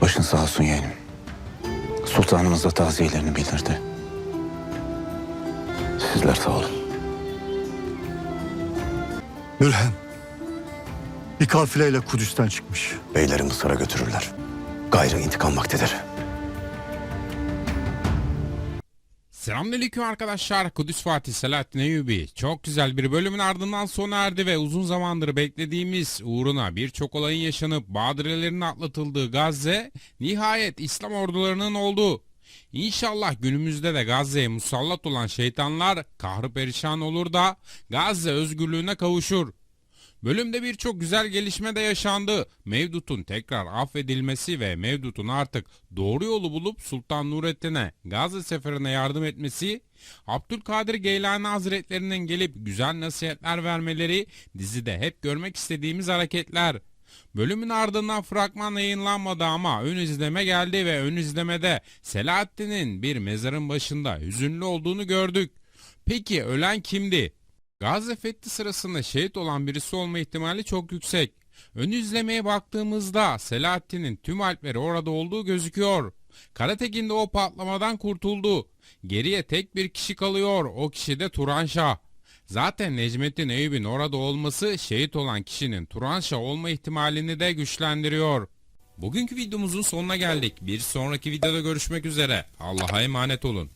Başın sağ olsun yeğenim. Sultanımız da taziyelerini bildirdi. Sizler sağ olun. Mürhem. Bir kafileyle Kudüs'ten çıkmış. Beyleri Mısır'a götürürler. Gayrı intikam vaktidir. Selamünaleyküm arkadaşlar. Kudüs Fatih Selahattin Eyyubi. Çok güzel bir bölümün ardından sona erdi ve uzun zamandır beklediğimiz uğruna birçok olayın yaşanıp badirelerin atlatıldığı Gazze nihayet İslam ordularının olduğu. İnşallah günümüzde de Gazze'ye musallat olan şeytanlar kahrı perişan olur da Gazze özgürlüğüne kavuşur. Bölümde birçok güzel gelişme de yaşandı. Mevdut'un tekrar affedilmesi ve Mevdut'un artık doğru yolu bulup Sultan Nurettin'e Gazze seferine yardım etmesi, Abdülkadir Geylani Hazretlerinin gelip güzel nasihatler vermeleri dizide hep görmek istediğimiz hareketler. Bölümün ardından fragman yayınlanmadı ama ön izleme geldi ve ön izlemede Selahaddin'in bir mezarın başında hüzünlü olduğunu gördük. Peki ölen kimdi? Gazze Fethi sırasında şehit olan birisi olma ihtimali çok yüksek. Ön izlemeye baktığımızda Selahaddin'in tüm alpleri orada olduğu gözüküyor. Karatekin de o patlamadan kurtuldu. Geriye tek bir kişi kalıyor. O kişi de Turan Şah. Zaten Necmettin Eyüp'ün orada olması şehit olan kişinin Turan Şah olma ihtimalini de güçlendiriyor. Bugünkü videomuzun sonuna geldik. Bir sonraki videoda görüşmek üzere. Allah'a emanet olun.